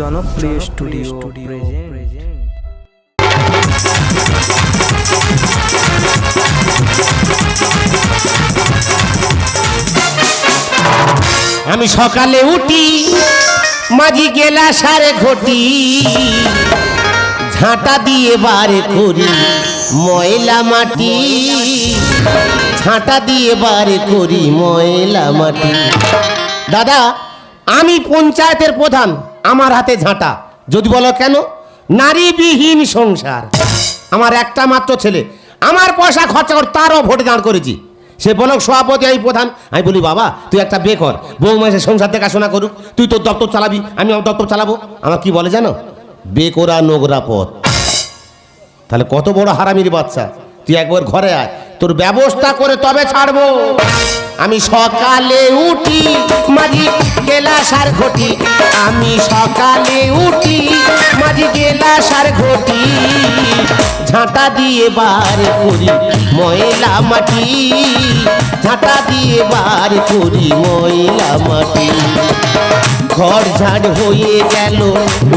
জনপ্রিয় studio present আমি সকালে উঠি মাঝি গেলা সারে ঘটি ঝাঁটা দিয়ে বারে করি ময়লা মাটি। ঝাঁটা দিয়ে বারে করি ময়লা মাটি। দাদা আমি পঞ্চায়েতের প্রধান। আমার হাতে ঝাঁটা। যদি বলো কেন? নারীবিহীন সংসার। আমার একটা মাত্র ছেলে। আমার পয়সা খরচা করে তারও ভোটে দাঁড় করেছি। সে বলক সভাপতি, আমি প্রধান। আমি বলি, বাবা, তুই একটা বে কর। বউ মাসে সংসার দেখাশোনা করুক। তুই তোর দপ্তর চালাবি, আমি আমার দপ্তর চালাবো। আমার কি বলে জানো? বে করা নোংরা পথ। তাহলে কত বড় হারামির বাচ্চা। তুই একবার ঘরে আয়। তোর ব্যবস্থা করে তবে ছাড়বো। আমি সকালে উঠি, মাঝি গেলা সার ঘটি। আমি সকালে উঠি, মাঝি গেলা সার ঘটি। ঝাঁটা দিয়ে বার করি ময়লা মাটি। ঝাঁটা দিয়ে বার করি ময়লা মাটি। ঘর ঝাড় হয়ে গেল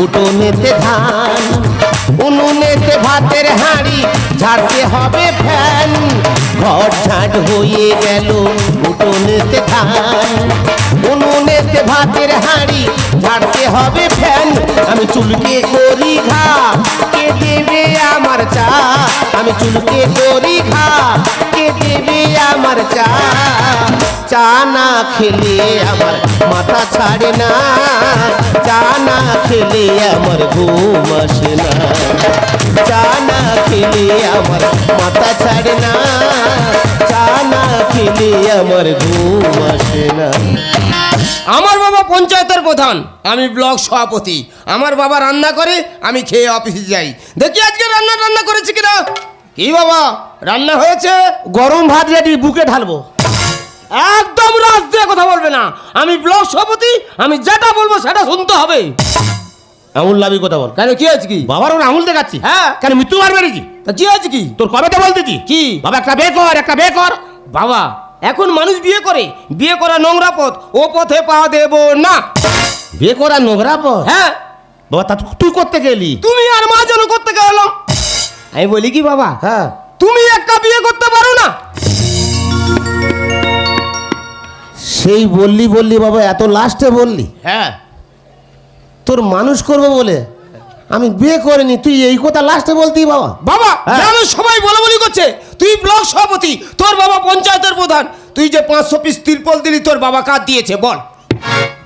উঠোনেতে ধান। উনুনেতে ভাতের হাঁড়ি, ঝাড়তে হবে ফ্যান। ঘর ঝাড় হয়ে গেল উঠোনেতে ধান উনুনেতে ভাতের হাঁড়ি ঝাড়তে হবে ফ্যান আমি চুলকে করি ঘা কে দেবে আমার চা আমি চুলকে করি ঘা কে দেবে আমার চা চা না খেলে আমার মাথা ছাড়ে না চা না খেলে আমার ঘুম আসে না চা না খেলে আমার মাথা ছাড়ে না চা না আমার ঘুম আসে না। আমার বাবা পঞ্চায়েতের প্রধান আমি ব্লক সভাপতি। আমার বাবা রান্না করে আমি খেয়ে অফিসে যাই। দেখি আজকে রান্না রান্না করেছি কিনা? কি বাবা? রান্না হয়েছে? গরম ভাত রেডি বুকে ঢালবো। একদম রাজ দিয়ে কথা বলবে না। আমি ব্লক সভাপতি আমি যেটা বলব সেটা শুনতে হবে। আঙুল লাভি কথা বল। কেন কি হয়েছে কি? বাবার ওর আঙুল দেখাচ্ছি। হ্যাঁ। কেন মৃত্যু মার মেরেছি তা কি হয়েছে কি? তোর কবে তো বলতেছি? কি? বাবা একটা বে কর একটা বে কর বাবা এখন মানুষ বিয়ে করে বিয়ে করা নোংরা পথ ও পথে পা দেব না। বিয়ে করা নোংরা পথ? হ্যাঁ। বাবা তা তুই করতে গেলি? তুমি আর মা যেন করতে গেলাম আমি বলি কি বাবা? হ্যাঁ। তুমি একটা বিয়ে করতে পারো না। সেই বললি বললি বাবা এত লাস্টে বললি। হ্যাঁ। তোর মানুষ করব বলে? আমি বিয়ে করিনি তুই এই কথা লাস্টে বলতি বাবা। বাবা হ্যাঁ। জানো সবাই বলে বলি করছে। তুই ব্লক সভাপতি তোর বাবা পঞ্চায়েতের প্রধান। তুই যে পাঁচশো পিস তিরপল দিলি তোর বাবা কাজ দিয়েছে বল।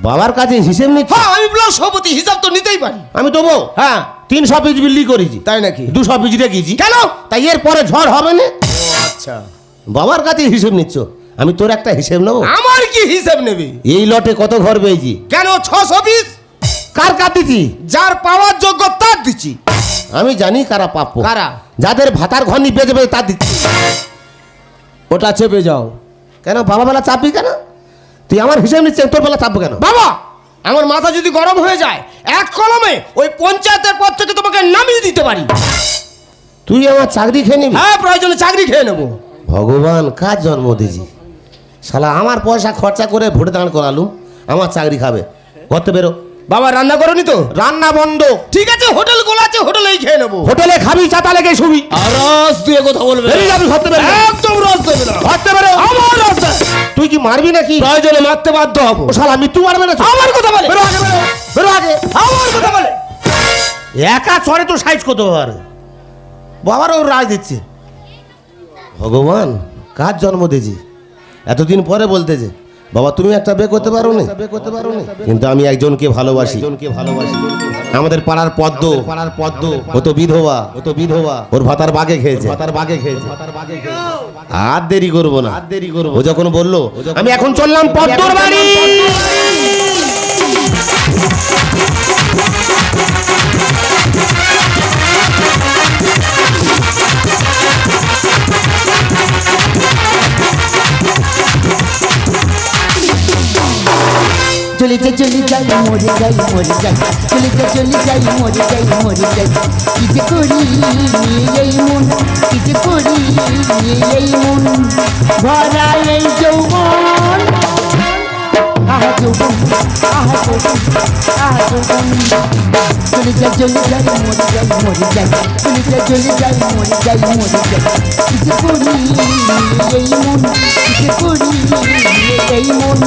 বাবার কাছে হিসেব নিচ্ছি? হ্যাঁ আমি ব্লক সভাপতি হিসাব তো নিতেই পারি। আমি দেবো। হ্যাঁ। তিনশো পিস বিল্লি করেছি। তাই নাকি? দুশো পিস রেখেছি। কেন? তাই এর পরে ঝড় হবে না? আচ্ছা। বাবার কাছে হিসেব নিচ্ছ? আমি তোর একটা হিসেব নেব? আমার কি হিসেব নেবে? এই লটে কত ঘর পেয়েছি? কেন ছশো পিস কার কার দিচ্ছি যার পাওয়ার যোগ্য তার দিচ্ছি আমি জানি কারা প্রাপ্য কারা? যাদের ভাতার ঘর নিয়ে বেঁচে বেঁচে তার দিচ্ছি ওটা চেপে যাও। কেন বাবা বেলা চাপবি কেন? তুই আমার হিসেব নিচ্ছিস তোর বেলা চাপবো কেন? বাবা আমার মাথা যদি গরম হয়ে যায় এক কলমে ওই পঞ্চায়েতের পদ থেকে তোমাকে নামিয়ে দিতে পারি। তুই আমার চাকরি খেয়ে নিবি? হ্যাঁ প্রয়োজনে চাকরি খেয়ে নেব। ভগবান কার জন্ম দিয়েছি শালা আমার পয়সা খরচা করে ভোটে দাঁড় করালুম আমার চাকরি খাবে। করতে বেরো বাবা রান্না করনি তো? রান্না বন্ধ। ঠিক আছে হোটেল গোলা আছে হোটেলেই খেয়ে নেব। হোটেলে খাবি চাতা লেগে শুবি। আর রস দিয়ে কথা বলবে। বেরিয়ে যাবি ঘর থেকে বেরো। একদম রস দেবে না। থেকে বেরো। আমার রস। তুই কি মারবি নাকি? প্রয়োজনে মারতে বাধ্য হব। ও শালা মৃত্যু মারবে না? আমার কথা বলে। বেরো আগে বেরো। বেরো আগে। আমার কথা বলে। একা চড়ে তো সাইজ করতে পারে বাবারও রাজ দিচ্ছে। ভগবান কার জন্ম দিয়েছি? এতদিন পরে বলতেছে বাবা তুমি একটা বে করতে পারো না কিন্তু আমি একজনকে ভালোবাসি। ভালোবাসি আমাদের পাড়ার পদ্ম পাড়ার পদ্ম ও তো বিধবা ও তো বিধবা ওর ভাতার বাগে খেয়েছে। ভাতার বাগে খেয়েছে আর দেরি করব না। আর দেরি করব ও যখন বলল, আমি এখন চললাম পদ্মর বাড়ি। চলে যাই চলে যাই, মরে যাই মরে যাই। চলে যাই চলে যাই, মরে যাই মরে যাই। কি যে করি এই মন, কি যে করি এই মন। ভরা এই যৌবন। চলে যাই চলে যাই মরে যাই মরে যাই চলে যাই চলে যাই মরে যাই মরে যাই কিসে করি এই মন কিসে করি এই মন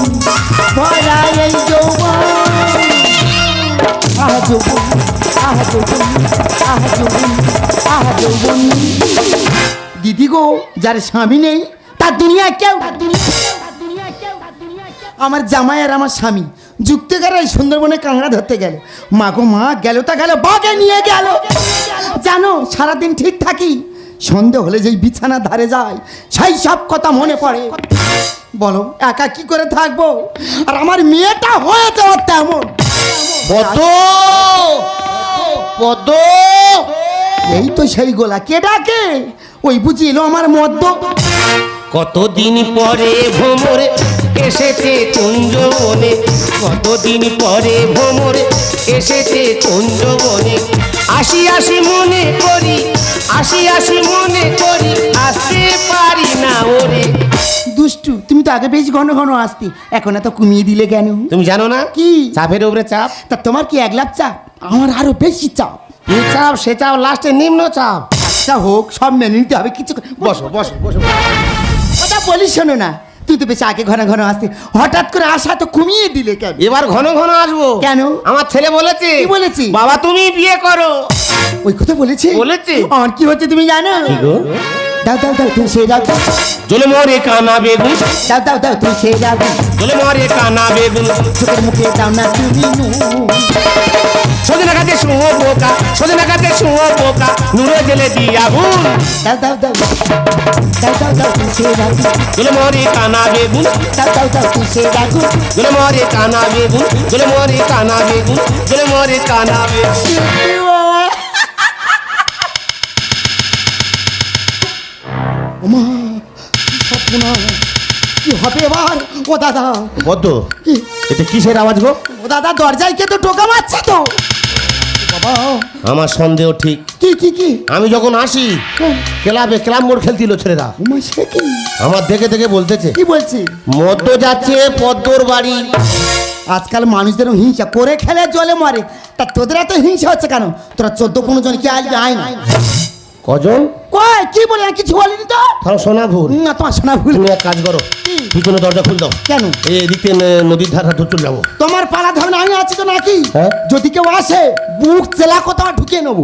ভরা এই যৌবন আহা যৌবন আহা যৌবন আহা যৌবন আহা যৌবন দিদি গো, যার স্বামী নেই, তার দুনিয়া কেউ আমার জামাই আর আমার স্বামী। যুক্তি করে এই সুন্দরবনে কাঁকড়া ধরতে গেল। মা গো মা গেল তা গেল বাগে নিয়ে গেল। জানো সারাদিন ঠিক থাকি। সন্ধে হলে যেই বিছানা ধারে যায় সেই সব কথা মনে পড়ে। বলো একা কি করে থাকব? আর আমার মেয়েটা হয়েছে ওর তেমন। পদ্ম! পদ্ম! এই তো সেই গোলা কে ডাকে? ওই বুঝি এলো আমার মদ্য। কতদিন পরে ভ্রমরে এসেছে কুঞ্জবনে কতদিন পরে ভ্রমরে এসেছে কুঞ্জবনে আসি আসি মনে করি আসি আসি মনে করি আসতে পারি না ওরে। দুষ্টু তুমি তো আগে বেশ ঘন ঘন আসতি এখন এত কমিয়ে দিলে কেন? তুমি জানো না? কি? চাপের উপরে চাপ। তা তোমার কি এক লাখ চাপ? আমার আরও বেশি চাপ। এই চাপ? সে চাপ লাস্টে নিম্ন চাপ। আচ্ছা হোক সব মেনে নিতে হবে কিছু বসো বসো বসো। কথা বলিস শোনো না তুই তো বেশ আগে ঘন ঘন আসতি। হঠাৎ করে আসা তো কমিয়ে দিলে কেন? এবার ঘন ঘন আসব। কেন? আমার ছেলে বলেছে কি বলেছি? বাবা তুমি বিয়ে করো। ওই কথা বলেছি? বলেছি। আমার কি হচ্ছে তুমি জানো? দাও দাও দাও তুমি সে দাও দাও জলে মরে কানা বেগুন দাও দাও দাও তুমি সে দাও দাও। জলে মরে কানা বেগুন চোখের মুখে দাও না তুমি নু সজনা গাছে শুঁয়ো পোকা সজনা গাছে শুঁয়ো পোকা নুরে জেলে দিয়া গুন দাও দাও দাও দাও দাও দাও তুমি সে দাও দাও জলে মরে কানা বেগুন দাও দাও দাও তুমি সে দাও দাও। জলে মরে কানা বেগুন জলে মরে কানা বেগুন জলে মরে কানা বেগুন কি কি হবে এবার? ও দাদা। বদ্ধ কি? এটা কিসের আওয়াজ গো? ও দাদা দরজায় কে তো টোকা মারছে তো? বাবা। আমার সন্দেহ ঠিক। কি কি কি? আমি যখন আসি ক্লাবে ক্লাব মোড় খেলছিল ছেলেরা। আমার দেখে দেখে বলতেছে। কি বলছি? মদ্য যাচ্ছে পদ্মর বাড়ি। আজকাল মানুষদের হিংসা। করে খেলে জলে মরে। তা তোদের এত হিংসা হচ্ছে কেন? তোরা চোদ্দ পনেরো জন কি আজ আয় না? কজন কয়? কি বলে? কিছু বলিনি তো? তাও সোনা ভুল। না তোমার শোনা ভুল। তুমি এক কাজ করো পিছনে দরজা খুল দাও। কেন? এই এদিকে নদীর ধারা চলে যাব। তোমার পালা ধরনের আমি আছি তো নাকি? হ্যাঁ? যদি কেউ আসে বুক চেলা কোথাও ঢুকিয়ে নেব।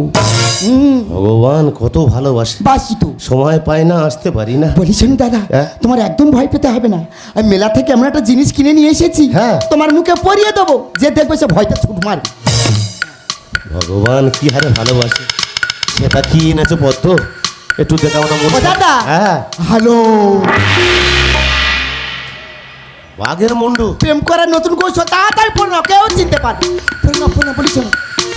ভগবান কত ভালোবাসে। বাসি তো। সময় পায় না আসতে পারি না। বলি শোনো দাদা হ্যাঁ? তোমার একদম ভয় পেতে হবে না। আমি মেলা থেকে এমন একটা জিনিস কিনে নিয়ে এসেছি হ্যাঁ। তোমার মুখে পরিয়ে দেবো। যে দেখবে সে ভয়টা ছুট মারবে ভগবান কি হারে ভালোবাসে। সেটা কি এনেছো পদ্ম? একটু দেখাও না দাদা। হ্যাঁ। হ্যালো বাঘের মুন্ডু। প্রেম করার নতুন কৌশল তাড়াতাড়ি ফোন কেউ চিনতে পারবে ফোন ফোন বলি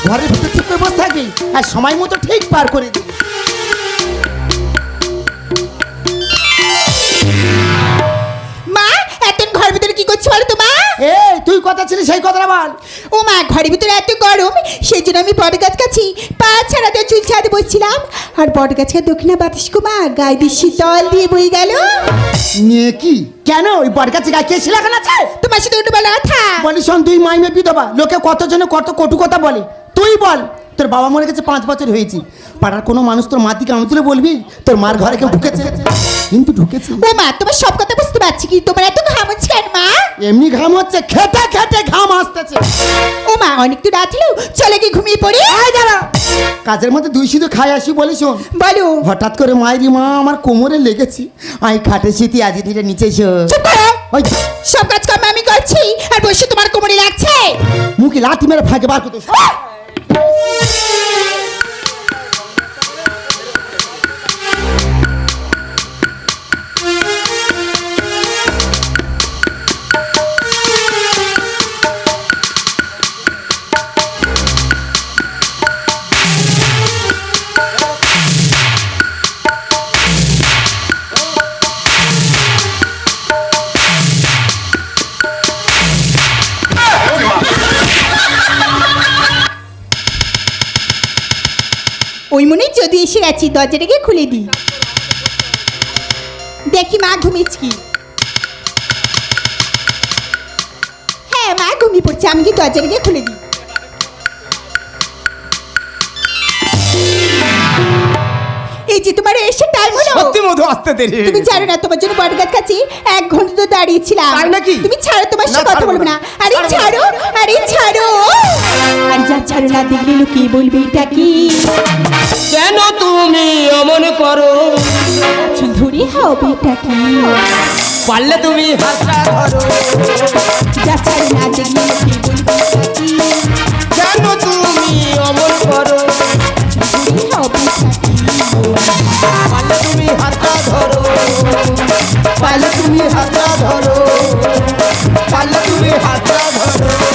ঘরের ভিতর চুপ করে বসে থাকবি আর সময় মতো ঠিক পার করে দিবি মা এত ঘর ভিতরে কি করছ বলো তো মা? এই তুই কথা ছিলি সেই কথাটা বল। ও মা ঘরের ভিতরে এত গরম সেই জন্য আমি বট গাছ কাছি পা ছাড়াতে চুল ছাড়াতে বসছিলাম। আর বট গাছকে দক্ষিণা বাতাস কো মা গায়ে দিয়ে শীতল দিয়ে বই গেল। নিয়ে কি? কেন? ওই বট গাছে গায়ে কে শিলাখান আছে? তোমার সাথে উঠে বলা কথা। বলি শোন তুই মাইমে বিধবা লোকে কতজনে কত কটু কথা বলে। তুই বল তোর বাবা মরে গেছে পাঁচ বছর হয়েছি। পাড়ার কোনো মানুষ তোর আমি তুলে বলবি? তোর মার ঘরে কেউ ঢুকেছে? কিন্তু ঢুকেছে। ও মা তোমার সব কথা বুঝতে পারছি কি তোমার এত ঘাম হচ্ছে মা এমনি ঘাম হচ্ছে খেতে খেতে ঘাম আসতেছে। ও মা অনেক তো রাত চলে গিয়ে ঘুমিয়ে পড়ি। আয় দাঁড়া কাজের মধ্যে দুই শুধু খাই আসি বলি শোন। বলো। হঠাৎ করে মায়েরি মা আমার কোমরে লেগেছি। আমি খাটে শীতি আজি ধীরে নিচে এসো। সব কাজ কর্ম আমি করছি আর বসে তোমার কোমরে লাগছে। মুখে লাথি মেরে ফাঁকে বার করতো এসে গেছি দরজাটাকে খুলে দিই দেখি মা ঘুমিয়েছি কি। হ্যাঁ মা ঘুমিয়ে পড়ছে আমি কি দরজাটা গিয়ে খুলে দিই এই যে তোমার এসে টাইম হলো। সত্যি মধু আসতে দেরি তুমি জানো না তোমার জন্য বটগাছ কাছে এক ঘণ্টা তো দাঁড়িয়েছিলাম। তাই নাকি? তুমি ছাড়ো তোমার সাথে কথা বলব না। দেখলে লুকিয়ে বলবে এটা কি? কেন তুমি অমন করো? চুল ধরে হবে এটা কি? পারলে তুমি হাতটা ধরো। যা না দেখলে লুকিয়ে বলবে এটা কি? কেন তুমি অমন করো? ধরে হবে এটা কি? পারলে তুমি হাতটা ধরো। পারলে তুমি হাতটা ধরো। পারলে তুমি হাতটা ধরো।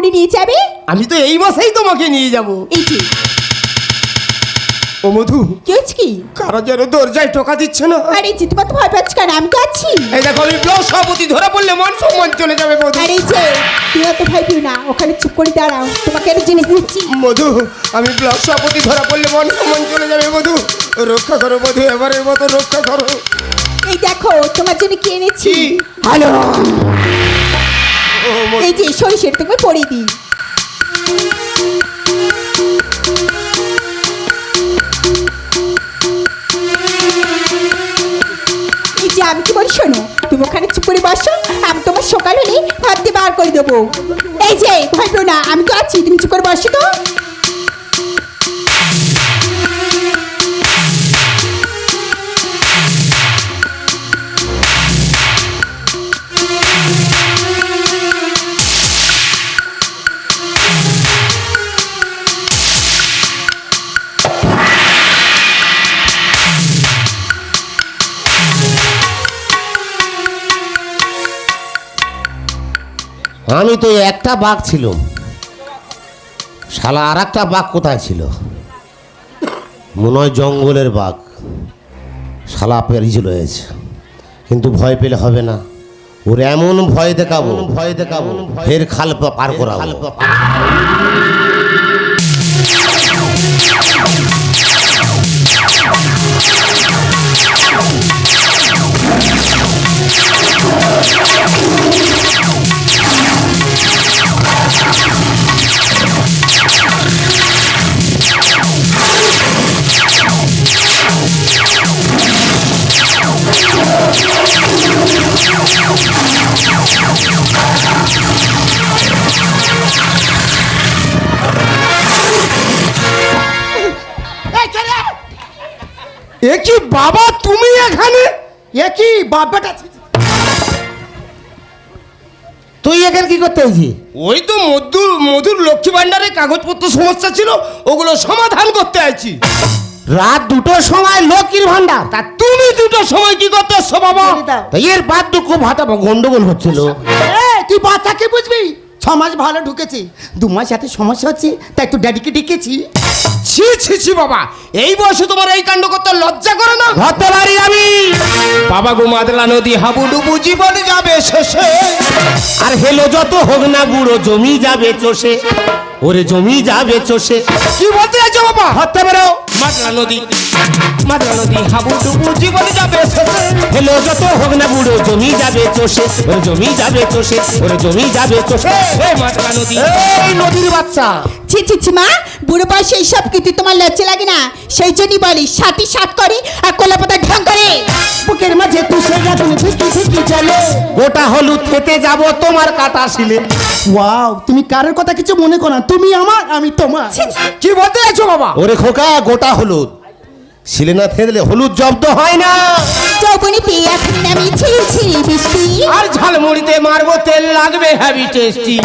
করে নিয়ে যাবে? আমি তো এই মাসেই তোমাকে নিয়ে যাব। এই যে। ও মধু কি হচ্ছে কি? কারও যেন দরজায় টোকা দিচ্ছে না। আরে যে তোমার তো ভয় পাচ্ছ কেন? আমি তো আছি। এই দেখো আমি ব্লক সভাপতি ধরে পড়লে মান সম্মান চলে যাবে মধু। আর যে তুই অত ভয় পেও না। ওখানে চুপ করে দাঁড়াও। তোমাকে একটা জিনিস দিচ্ছি। মধু আমি ব্লক সভাপতি ধরা পড়লে মান সম্মান চলে যাবে মধু। রক্ষা করো মধু এবারের মতো রক্ষা করো। এই দেখো তোমার জন্য কি এনেছি? হ্যালো! এই যে সরিষের তোকে পড়ে দিই। এই যে আমি কি বলি শোনো, তুমি ওখানে চুপ করে বসো, আমি তোমার সকাল হলে ভাবতে বার করে দেবো। এই যে ভয় না আমি তো আছি, তুমি চুপ করে বসো তো। তো একটা বাঘ ছিল। শালা আর একটা বাঘ কোথায় ছিল? মনে হয় জঙ্গলের বাঘ। শালা পেরিয়ে গেছে কিন্তু ভয় পেলে হবে না। ওর এমন ভয় দেখাবো ভয় দেখাবো। ফের খাল পার করাবো। এ বাবা তুমি এখানে? এ কি বাবাটা তুই এখানে কি করতে হয়েছি ওই তো মধুর মধুর লক্ষ্মী ভান্ডারের কাগজপত্র সমস্যা ছিল, ওগুলো সমাধান করতে আছি রাত দুটোর সময় লক্ষ্মীর ভান্ডার তা তুমি দুটো সময় কি করতে এসছো বাবা এর বাদ তো খুব হাতা গন্ডগোল হচ্ছিল। তুই বাচ্চাকে বুঝবি? ছ মাস ভালো ঢুকেছি দু মাস এত সমস্যা হচ্ছে তাই একটু ড্যাডিকে ডেকেছি। ছি ছি ছি বাবা এই বয়সে তোমার এই কাণ্ড করতে লজ্জা করে না? হতে পারি আমি। বাবা গো মাদলা নদী হাবুডুবু জীবন যাবে শেষে। আর হেলো যত হোক না বুড়ো জমি যাবে চষে। ওরে জমি যাবে চষে। কি বলতে চাইছো বাবা? ধরতে পারো মাদলা নদী মাদলা নদী হাবুডুবু জীবন যাবে শেষে। হেলো যত হোক না বুড়ো জমি যাবে চষে। ওরে জমি যাবে চষে ওরে জমি যাবে চষে। এই মাদলা নদী। এই নদীর বাচ্চা। ছি মা বুড়ো বয়সে এইসব কিন্তু তোমার লজ্জা লাগে না? সেই জন্যই বলি সাথী সাত করে আর কোলাপাতা ঢং করে। বুকের মাঝে তুই সে তুমি ঝিকি ঝিকি চলে। গোটা হলুদ খেতে যাব তোমার কাটা শিলে। ওয়াও তুমি কারোর কথা কিছু মনে করো না তুমি আমার আমি তোমার। কি বলতে চাইছো বাবা? ওরে খোকা গোটা হলুদ। শিলে না থেদলে হলুদ জব্দ হয় না। যৌবনীতে এখন আমি ছি ছি বৃষ্টি। আর ঝালমুড়িতে মারবো তেল লাগবে হ্যাভি টেস্টি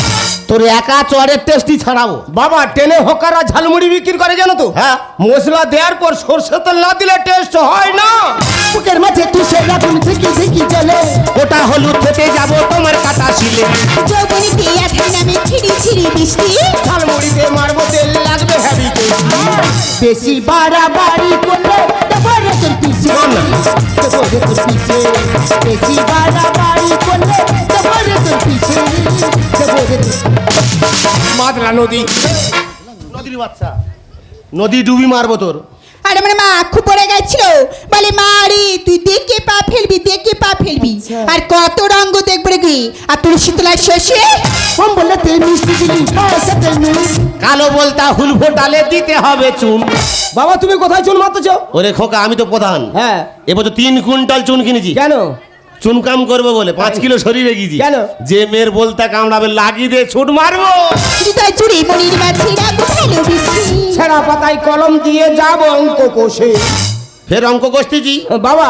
তোর একা চরের টেস্টি ছাড়াবো। বাবা টেনে হকাররা ঝালমুড়ি বিক্রি করে জানো তো? হ্যাঁ। মশলা দেওয়ার পর সরষে তেল না দিলে টেস্ট হয় না। বুকের মাঝে তুই সে তুমি ঝিকি ঝিকি চলে। গোটা হলুদ খেতে যাব তোমার কাটা শিলে। যৌবনীতে এখন আমি ছিড়ি ছিড়ি বৃষ্টি। ঝালমুড়িতে মারবো তেল লাগবে টেস্টি বেশি বাড়াবাড়ি করলে দেবরে তোর পিছে। দেবরে তোর পিছে। বেশি বাড়াবাড়ি করলে দেবরে তোর পিছে দেবরে তোর মাদলা নদী। নদীর বাচ্চা। নদী ডুবি মারবো তোর। আর আমার মা খুব পড়ে গেছিল। বলে মা রে তুই দেখে পা ফেলবি দেখে পা ফেলবি। আর কত রঙ্গ দেখবে রে আর তুই শীতলার শশী? কম বললে তে মিষ্টি দিলি পয়সা তে নুন। কালো বলতা হুল ফোটালে দিতে হবে চুন। বাবা তুমি কোথায় চুন মারতেছ? ওরে খোকা আমি তো প্রধান। হ্যাঁ। এবছর তিন কুইন্টাল চুন কিনেছি। কেন? চুন কাম করব বলে পাঁচ কিলো শরীরে গিয়েছি। কেন? যে মেয়ের বলতে কামড়াবে লাগিয়ে দিয়ে ছুট মারবো। ছেঁড়া পাতায় কলম দিয়ে যাব অঙ্ক কষে। ফের অঙ্ক কষতেছি। বাবা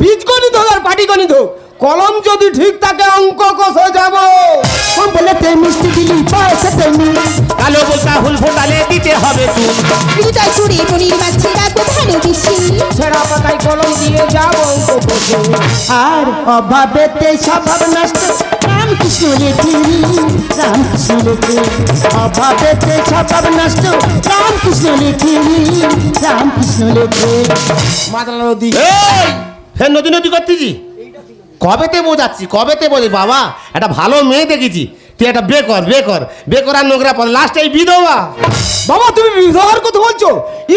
বীজগণিত হোক আর পাটি গণিত হোক কলম যদি ঠিক থাকে অঙ্ক কোষে যাব। কম বললে তে মিষ্টি দিলি পয়সা তে নুন। কালো বলতা হুল ফোটালে দিতে হবে চুন হৃদয় জুড়ে মনির মাঝে রাখব ভালোবেসে ছেঁড়া পাতায় কলম দিয়ে যাব অঙ্ক কোষে আর অভাবেতে স্বভাব নষ্ট রামকৃষ্ণ লেখে রামকৃষ্ণ লেখে অভাবেতে স্বভাব নষ্ট রামকৃষ্ণ লেখে রামকৃষ্ণ লেখে মাদলা নদী। এই ফের নদী নদী করতেছি? কবেতে বোঝাচ্ছি, কবেতে বলি? বাবা, একটা ভালো মেয়ে দেখেছি। তুই একটা বে কর বে কর। বে করার নোংরা পর লাস্টে এই বিধবা। বাবা, তুমি বিধবার কথা বলছো?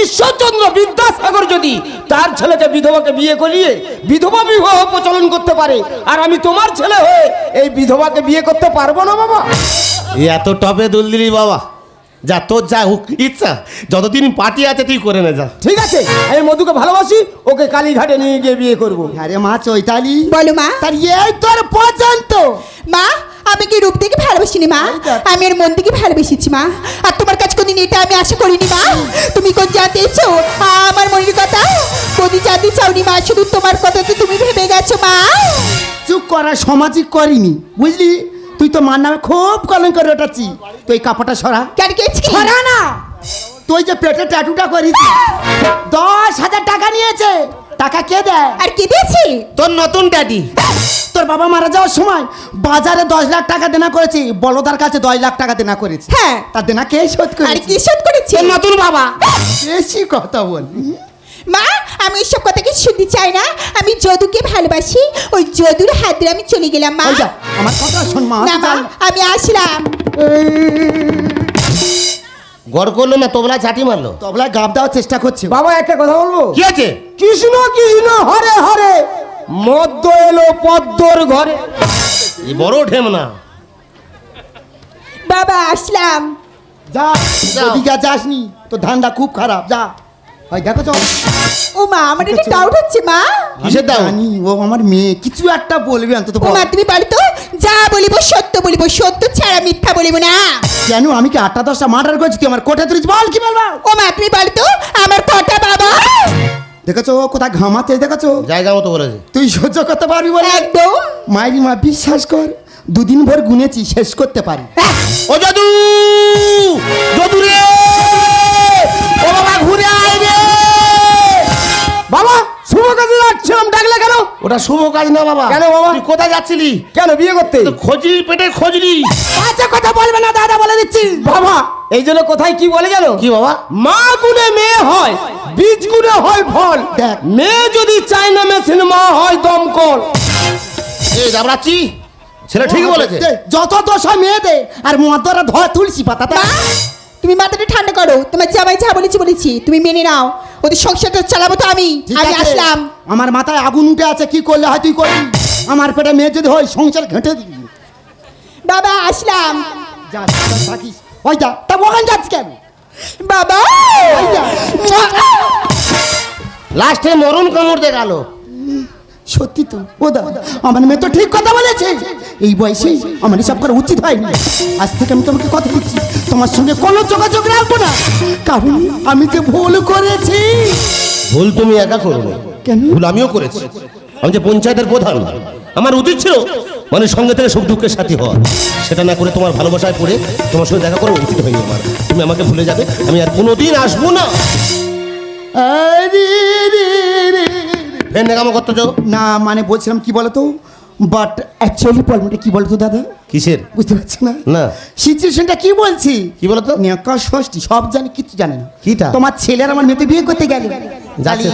ঈশ্বরচন্দ্র বিদ্যাসাগর যদি তার ছেলেকে বিধবাকে বিয়ে করিয়ে বিধবা বিবাহ প্রচলন করতে পারে, আর আমি তোমার ছেলে হয়ে এই বিধবাকে বিয়ে করতে পারব না, বাবা? এত টপে দুল দিলি বাবা। যা তোর যা হুক ইচ্ছা। যতদিন পার্টি আছে তুই করে নে যা। ঠিক আছে আমি মধুকে ভালোবাসি ওকে কালীঘাটে নিয়ে গিয়ে বিয়ে করব। আরে মা চৈতালি। বলো মা। তার এই তোর পর্যন্ত। মা আমি কি রূপ থেকে ভালোবাসিনি মা? আমি এর মন থেকে ভালোবেসেছি মা। আর তোমার কাছে কোনদিন এটা আমি আশা করিনি মা। তুমি কোন জানতে ইচ্ছো আমার মনের কথা। কোনদিন জানতে চাওনি মা? শুধু তোমার কথা তো তুমি ভেবে গেছো মা। চুপ করা সমাজিক করিনি বুঝলি? তুই তো মার নামে খুব কলঙ্ক করে ওঠাচ্ছি তুই কাপড়টা সরা। কেন গেছি সরা না। তুই যে পেটে ট্যাটুটা করিস দশ হাজার টাকা নিয়েছে। টাকা কে দেয়? আর কি দিয়েছি? তোর নতুন ড্যাডি। তোর বাবা মারা যাওয়ার সময় বাজারে দশ লাখ টাকা দেনা করেছি বলদার কাছে দশ লাখ টাকা দেনা করেছি। হ্যাঁ। তার দেনা কে শোধ আর কি শোধ করেছি? নতুন বাবা। বেশি কথা বল মা আমি এইসব কথা কি শুনতে চাই না? আমি যদুকে ভালোবাসি ওই যদুর হাত ধরে আমি চলে গেলাম মা। ওই যা, আমার কথা শোন মা না মা আমি আসলাম। গড় করল না তোবলা চাটি মারলো। তবলা গাব দেওয়ার চেষ্টা করছে। বাবা একটা কথা বলব? কি আছে? কৃষ্ণ কৃষ্ণ হরে হরে। মদ্য এলো পদ্মর ঘরে। এই বড় ঢেম না। বাবা আসলাম। যা। ওদিকে আর যাসনি তো ধান্দা খুব খারাপ যা। ওই দেখো তো। ও মা আমার একটা ডাউট হচ্ছে মা। কিসের ও আমার মেয়ে। কিছু একটা বলবে অন্তত ও মা তুমি বলো তো যা বলিব সত্য বলিব সত্য ছাড়া মিথ্যা বলিব না। কেন? আমি কি আটটা দশটা মার্ডার করেছি? তুই আমার কোঠে তুলিস? বল কি বলব? ও মা তুমি বলো তো আমার কটা বাবা? দেখেছ কোথায় ঘামাতে? দেখেছ? জায়গা মতো বলেছে। তুই সহ্য করতে পারবি বলে? একদম। মাইরি মা বিশ্বাস কর দুদিন ভর গুনেছি শেষ করতে পারি। ও জাদু জাদু রে! ও বাবা ঘুরে আয় রে! বাবা শুভ কাজে যাচ্ছিলাম ডাকলে কেন? ওটা শুভ কাজ না বাবা। কেন বাবা? তুই কোথায় যাচ্ছিলি? কেন বিয়ে করতে? তো খোঁজলি পেটে খোঁজলি। আচ্ছা কথা বলবে না দাদা বলে দিচ্ছি। বাবা এই জন্য কোথায় কি বলে জানো? কি বাবা? মা গুনে মেয়ে হয় বীজ গুনে হয় ফল। দেখ। মেয়ে যদি চায় না মেশিন মা হয় দমকল। এই যাবরাচ্ছি ছেলে ঠিক বলেছে। যত দোষ মেয়ে দে আর মদরা ধোয়া তুলসী পাতা তুমি মাথাটা ঠান্ডা করো। তোমার জামাই যা বলেছি বলেছি। তুমি মেনে নাও। ওদের সংসারটা চালাবো তো আমি। ঠিক আমি আছে। আসলাম। আমার মাথায় আগুন উঠে আছে কি করলে হয় তুই করবি আমার পেটে মেয়ে যদি হয় সংসার ঘেঁটে দিবি। বাবা আসলাম। যা যা, থাকিস। ওই যা তা ওখানে যাচ্ছি কেন? বাবা! লাস্টে মরণ কামড় দে গেল। সত্যি তো? ও দা আমার মেয়ে তো ঠিক কথা বলেছে। এই বয়সে আমার এসব করা উচিত হয়নি। আজ থেকে আমি তোমাকে কথা দিচ্ছি। তোমার সঙ্গে কোনো যোগাযোগ রাখব না। কারণ আমি যে ভুল করেছি। ভুল তুমি একা করো না। কেন? ভুল আমিও করেছি। আমি যে পঞ্চায়েতের প্রধান। আমার উচিত ছিল মানে সঙ্গে থেকে সুখ দুঃখের সাথী হওয়া। সেটা না করে তোমার ভালোবাসায় পড়ে তোমার সঙ্গে দেখা করা উচিত হয়নি আমার। তুমি আমাকে ভুলে যাবে। আমি আর কোনোদিন আসব না। আরে রে রে। ফের নেকামো করতে যাও না মানে বলছিলাম কি বলতো? বাট অ্যাকচুয়ালি প্রবলেমটা কি বলতো দাদা? কিসের? বুঝতে পারছি না। না। সিচুয়েশনটা কি বলছি? কি বলতো? নেকা ষষ্ঠী সব জানি কিছু জানে না। কিটা? তোমার ছেলের আমার মেয়েতে বিয়ে করতে গেলে। জানি,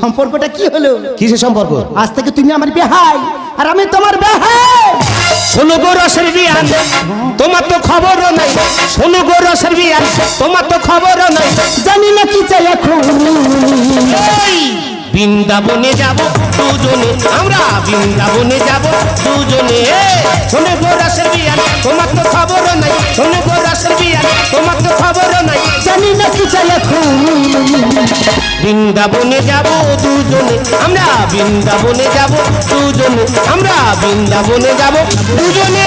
সম্পর্কটা কি হলো? কিসের সম্পর্ক? আজ থেকে তুমি আমার বেহাই আর আমি তোমার বেহাই শোনো গো রসের বিয়ান তোমার তো খবরও নাই। শোনো গো রসের বিয়ান তোমার তো খবরও নাই। জানি না কি চাই এখন। বৃন্দাবনে যাব দুজনে, আমরা বৃন্দাবনে যাব দুজনে। শোনে গো রাসের বিয়ান তোমার তো খবরও নাই। শোনে গো রাসের বিয়ান তোমার তো খবরও নাই। জানি না কি চাই এখন। বৃন্দাবনে যাব দুজনে, আমরা বৃন্দাবনে যাব দুজনে, আমরা বৃন্দাবনে যাব দুজনে।